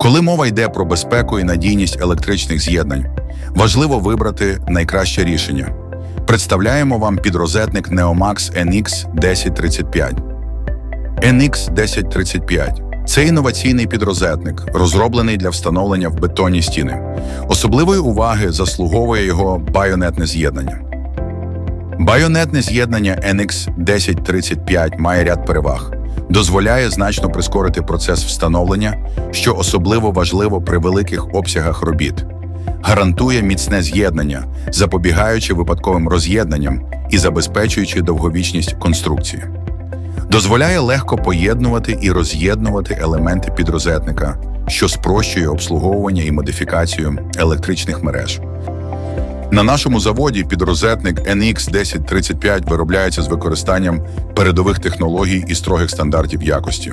Коли мова йде про безпеку і надійність електричних з'єднань, важливо вибрати найкраще рішення. Представляємо вам підрозетник Neomax NX 1035. NX 1035 це інноваційний підрозетник, розроблений для встановлення в бетонні стіни. Особливої уваги заслуговує його байонетне з'єднання. Байонетне з'єднання NX 1035 має ряд переваг. Дозволяє значно прискорити процес встановлення, що особливо важливо при великих обсягах робіт. Гарантує міцне з'єднання, запобігаючи випадковим роз'єднанням і забезпечуючи довговічність конструкції. Дозволяє легко поєднувати і роз'єднувати елементи підрозетника, що спрощує обслуговування і модифікацію електричних мереж. На нашому заводі підрозетник NX 1035 виробляється з використанням передових технологій і строгих стандартів якості.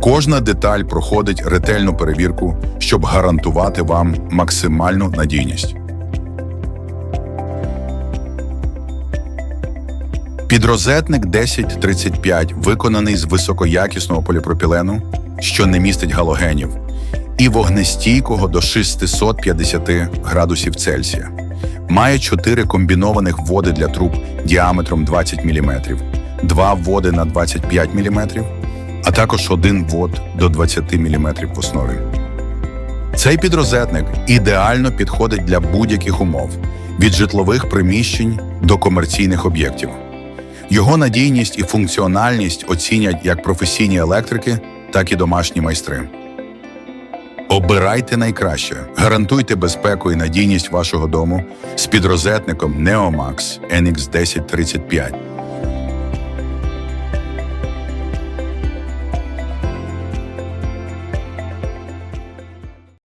Кожна деталь проходить ретельну перевірку, щоб гарантувати вам максимальну надійність. Підрозетник 1035 виконаний з високоякісного поліпропілену, що не містить галогенів, і вогнестійкого до 650 градусів Цельсія. Має чотири комбінованих вводи для труб діаметром 20 мм, два вводи на 25 мм, а також один ввод до 20 мм в основі. Цей підрозетник ідеально підходить для будь-яких умов від житлових приміщень до комерційних об'єктів. Його надійність і функціональність оцінять як професійні електрики, так і домашні майстри. Обирайте найкраще, гарантуйте безпеку і надійність вашого дому з підрозетником Neomax NX 1035.